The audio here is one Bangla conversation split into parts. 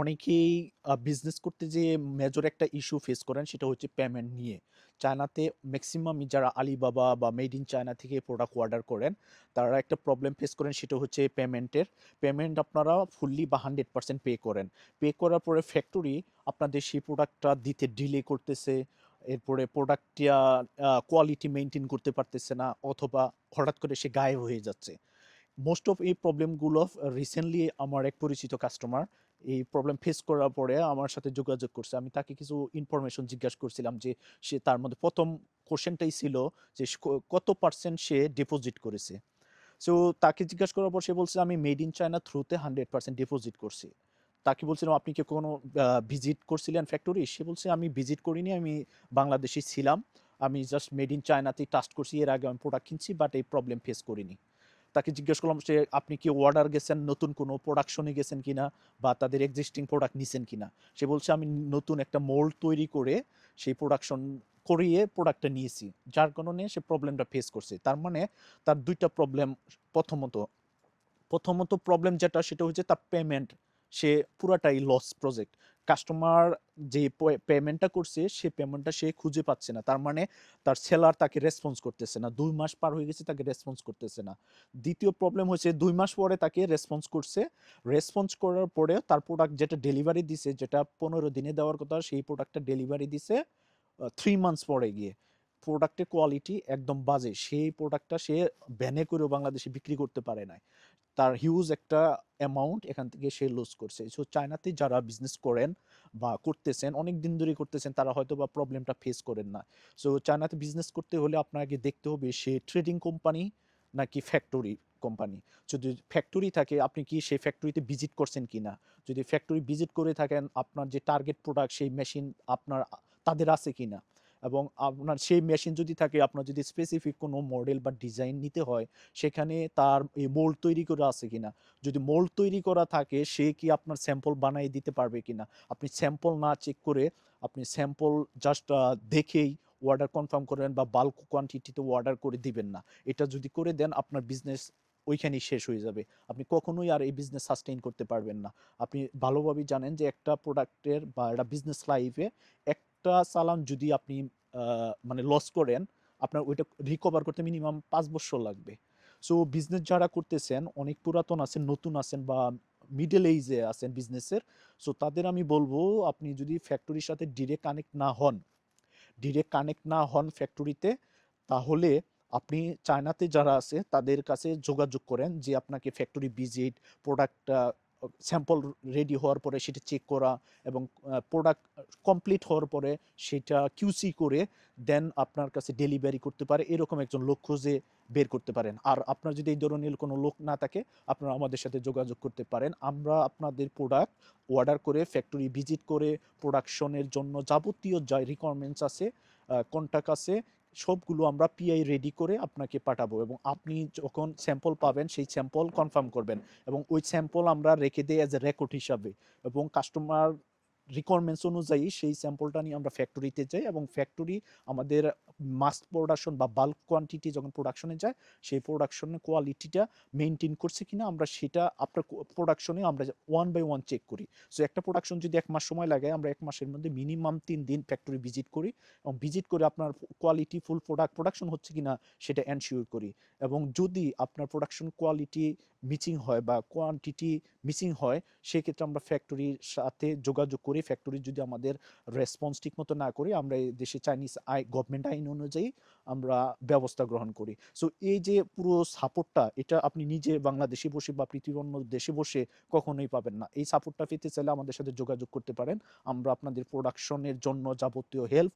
অনেকেই বিজনেস করতে যেয়ে মেজর একটা ইস্যু ফেস করেন সেটা হচ্ছে পেমেন্ট নিয়ে। চায়নাতে ম্যাক্সিমাম যারা আলিবাবা বা মেড ইন চায়না থেকে প্রোডাক্ট অর্ডার করেন, তারা একটা প্রবলেম ফেস করেন সেটা হচ্ছে পেমেন্টের পেমেন্ট আপনারা ফুললি বা হান্ড্রেড পার্সেন্ট পে করেন। পে করার পরে ফ্যাক্টরি আপনাদের সেই প্রোডাক্টটা দিতে ডিলে করতেছে, এরপরে প্রোডাক্টটা কোয়ালিটি মেনটেন করতে পারতেছে না, অথবা হঠাৎ করে সে গায়েব হয়ে যাচ্ছে। মোস্ট অফ এই প্রবলেমগুলো রিসেন্টলি আমার এক পরিচিত কাস্টমার এই প্রবলেম ফেস করার পরে আমার সাথে যোগাযোগ করছে। আমি তাকে কিছু ইনফরমেশন জিজ্ঞাসা করছিলাম যে, সে তার মধ্যে প্রথম কোশ্চেনটাই ছিল যে কত পার্সেন্ট সে ডিপোজিট করেছে? সো তাকে জিজ্ঞাসা করার পর সে বলছে, আমি মেড ইন চায়না থ্রুতে হান্ড্রেড পার্সেন্ট ডিপোজিট করছি। তাকে বলছিলাম, আপনি কি কোনো ভিজিট করছিলেন ফ্যাক্টরি সে বলছে, আমি ভিজিট করিনি, আমি বাংলাদেশে ছিলাম। আমি জাস্ট মেড ইন চায়নাতেই টাস্ট করছি, এর আগে আমি প্রোডাক্ট কিনছি বাট এই প্রবলেম ফেস করিনি। তাকে জিজ্ঞেস করলাম সে, আপনি কি অর্ডার গেছেন? নতুন কোনো প্রোডাকশনে গেছেন কিনা? বা তাদের এক্সিস্টিং প্রোডাক্ট নিছেন কিনা? সে বলছে, আমি নতুন একটা মোল্ড তৈরি করে সেই প্রোডাকশন করিয়ে প্রোডাক্টটা নিয়েছি। যার কারণে সে প্রবলেমটা ফেস করছে। তার মানে তার দুইটা প্রবলেম প্রথমত। প্রথমত প্রবলেম যেটা, সেটা হচ্ছে তার পেমেন্ট সে পুরাটাই লস প্রজেক্ট কাস্টমার যে পেমেন্টটা করছে, সে পেমেন্টটা সে খুঁজে পাচ্ছে না। তার মানে তার সেলার তাকে রেসপন্স করতেছে না। দুই মাস পার হয়ে গেছে, তাকে রেসপন্স করতেছে না। দ্বিতীয় প্রবলেম হয়েছে, দুই মাস পরে তাকে রেসপন্স করছে। রেসপন্স করার পরে তার প্রোডাক্ট যেটা ডেলিভারি দিছে, যেটা পনেরো দিনে দেওয়ার কথা, সেই প্রোডাক্টটা ডেলিভারি দিছে থ্রি মান্থস পরে গিয়ে। প্রোডাক্টের কোয়ালিটি একদম বাজে। সেই প্রোডাক্টটা সে ব্যানে করেও বাংলাদেশে বিক্রি করতে পারে নাই। তার হিউজ একটা অ্যামাউন্ট এখান থেকে সে লুজ করছে। সো চায়নাতে যারা বিজনেস করেন বা করতেছেন অনেক দিন ধরে করতেছেন, তারা হয়তো বা প্রবলেমটা ফেস করেন না। সো চায়নাতে বিজনেস করতে হলে আপনাকে দেখতে হবে সে ট্রেডিং কোম্পানি নাকি ফ্যাক্টরি কোম্পানি যদি ফ্যাক্টরি থাকে, আপনি কি সেই ফ্যাক্টরিতে ভিজিট করছেন কি না যদি ফ্যাক্টরি ভিজিট করে থাকেন, আপনার যে টার্গেট প্রোডাক্ট সেই মেশিন আপনার, তাদের আছে কি না এবং আপনার সেই মেশিন যদি থাকে, আপনার যদি স্পেসিফিক কোনো মডেল বা ডিজাইন নিতে হয়, সেখানে তার এই মোল্ড তৈরি করা আছে কিনা? যদি মোল্ড তৈরি করা থাকে, সে কি আপনার স্যাম্পল বানিয়ে দিতে পারবে কিনা? আপনি স্যাম্পল না চেক করে, আপনি স্যাম্পল জাস্ট দেখেই অর্ডার কনফার্ম করবেন বা বাল্ক কোয়ান্টিটিতে অর্ডার করে দিবেন না। এটা যদি করে দেন, আপনার বিজনেস ওইখানেই শেষ হয়ে যাবে। আপনি কখনোই আর এই বিজনেস সাস্টেইন করতে পারবেন না। আপনি ভালোভাবেই জানেন যে একটা প্রোডাক্টের বা একটা বিজনেস লাইফে একটা চালান যদি আপনি মানে লস করেন, আপনার ওইটা রিকভার করতে মিনিমাম পাঁচ বছর লাগবে। সো বিজনেস যারা করতেছেন, অনেক পুরাতন আছেন, নতুন আছেন বা মিডল এইজে আছেন বিজনেসের সো তাদের আমি বলব, আপনি যদি ফ্যাক্টরির সাথে ডিরেক্ট কানেক্ট না হন ডিরেক্ট কানেক্ট না হন ফ্যাক্টরিতে তাহলে আপনি চায়নাতে যারা আছে, তাদের কাছে যোগাযোগ করেন যে, আপনাকে ফ্যাক্টরি ভিজিট প্রোডাক্টটা স্যাম্পল রেডি হওয়ার পরে সেটা চেক করা এবং প্রোডাক্ট কমপ্লিট হওয়ার পরে সেটা কিউসি করে দেন আপনার কাছে ডেলিভারি করতে পারে। এরকম একজন লোক খুঁজে বের করতে পারেন। আর আপনার যদি এই ধরনের কোনো লোক না থাকে, আপনারা আমাদের সাথে যোগাযোগ করতে পারেন। আমরা আপনাদের প্রোডাক্ট অর্ডার করে ফ্যাক্টরি ভিজিট করে প্রোডাকশনের জন্য যাবতীয় যা রিকোয়ারমেন্টস আছে কন্ট্যাক্ট আছে সবগুলো আমরা পিআই রেডি করে আপনাকে পাঠাবো এবং আপনি যখন স্যাম্পল পাবেন, সেই স্যাম্পল কনফার্ম করবেন এবং ওই স্যাম্পল আমরা রেখে দিই অ্যাজ এ রেকর্ড হিসাবে এবং কাস্টমার রিকোয়ারমেন্টস অনুযায়ী সেই স্যাম্পলটা নিয়ে আমরা ফ্যাক্টরিতে যাই এবং ফ্যাক্টরি আমাদের মাস্ট প্রোডাকশন বা বাল্ক কোয়ান্টিটি যখন প্রোডাকশনে যায়, সেই প্রোডাকশনের কোয়ালিটিটা মেনটেন করছে কিনা আমরা সেটা আপনার প্রোডাকশনে আমরা ওয়ান বাই ওয়ান চেক করি। সো একটা প্রোডাকশন যদি এক মাস সময় লাগে, আমরা এক মাসের মধ্যে মিনিমাম তিন দিন ফ্যাক্টরি ভিজিট করি এবং ভিজিট করে আপনার কোয়ালিটি ফুল প্রোডাক্ট প্রোডাকশন হচ্ছে কিনা সেটা এনশিওর করি। এবং যদি আপনার প্রোডাকশন কোয়ালিটি মিচিং হয় বা কোয়ান্টিটি মিসিং হয়, সেক্ষেত্রে আমরা ফ্যাক্টরির সাথে যোগাযোগ করি ফ্যাক্টরি যদি আমাদের রেসপন্স ঠিক মতো না করি, আমরা এই দেশে চাইনিজ আই গভর্নমেন্ট আইন অনুযায়ী আমরা ব্যবস্থা গ্রহণ করি। সো এই যে পুরো সাপোর্টটা এটা আপনি নিজে বাংলাদেশে বসে বা পৃথিবীর অন্য দেশে বসে কখনোই পাবেন না। এই সাপোর্টটা পেতে চাইলে আমাদের সাথে যোগাযোগ করতে পারেন। আমরা আপনাদের প্রোডাকশনের জন্য যাবতীয় হেল্প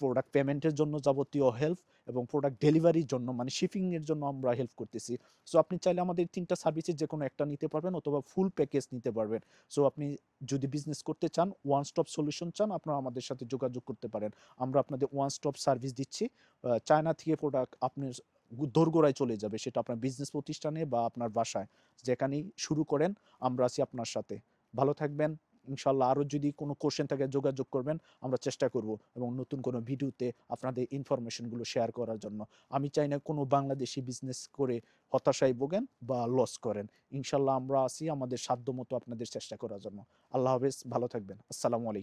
প্রোডাক্ট পেমেন্টের জন্য যাবতীয় হেল্প এবং প্রোডাক্ট ডেলিভারির জন্য মানে শিপিং এর জন্য আমরা হেল্প করতেছি। সো আপনি চাইলে আমাদের তিনটা সার্ভিসের যে কোনো একটা নিতে পারবেন অথবা ফুল প্যাকেজ নিতে পারবেন। সো আপনি যদি বিজনেস করতে চান ওয়ান স্টপ সলিউশন চান, আপনারা আমাদের সাথে যোগাযোগ করতে পারেন। আমরা আপনাদের ওয়ান স্টপ সার্ভিস দিচ্ছি চায়না থেকে প্রোডাক্ট আপনি দোরগোড়ায় চলে যাবে, সেটা আপনার বিজনেস প্রতিষ্ঠানে বা আপনার বাসায়। যেখানেই শুরু করেন, আমরা আছি আপনার সাথে। ভালো থাকবেন ইনশাল্লাহ আরও যদি কোনো কোশ্চেন থাকে, যোগাযোগ করবেন, আমরা চেষ্টা করব এবং নতুন কোনো ভিডিওতে আপনাদের ইনফরমেশনগুলো শেয়ার করার জন্য। আমি চাই না কোনো বাংলাদেশি বিজনেস করে হতাশায় ভোগেন বা লস করেন। ইনশাল্লাহ আমরা আছি আমাদের সাধ্য মতো আপনাদের চেষ্টা করার জন্য। আল্লাহ হাফেজ, ভালো থাকবেন। আসসালামু আলাইকুম।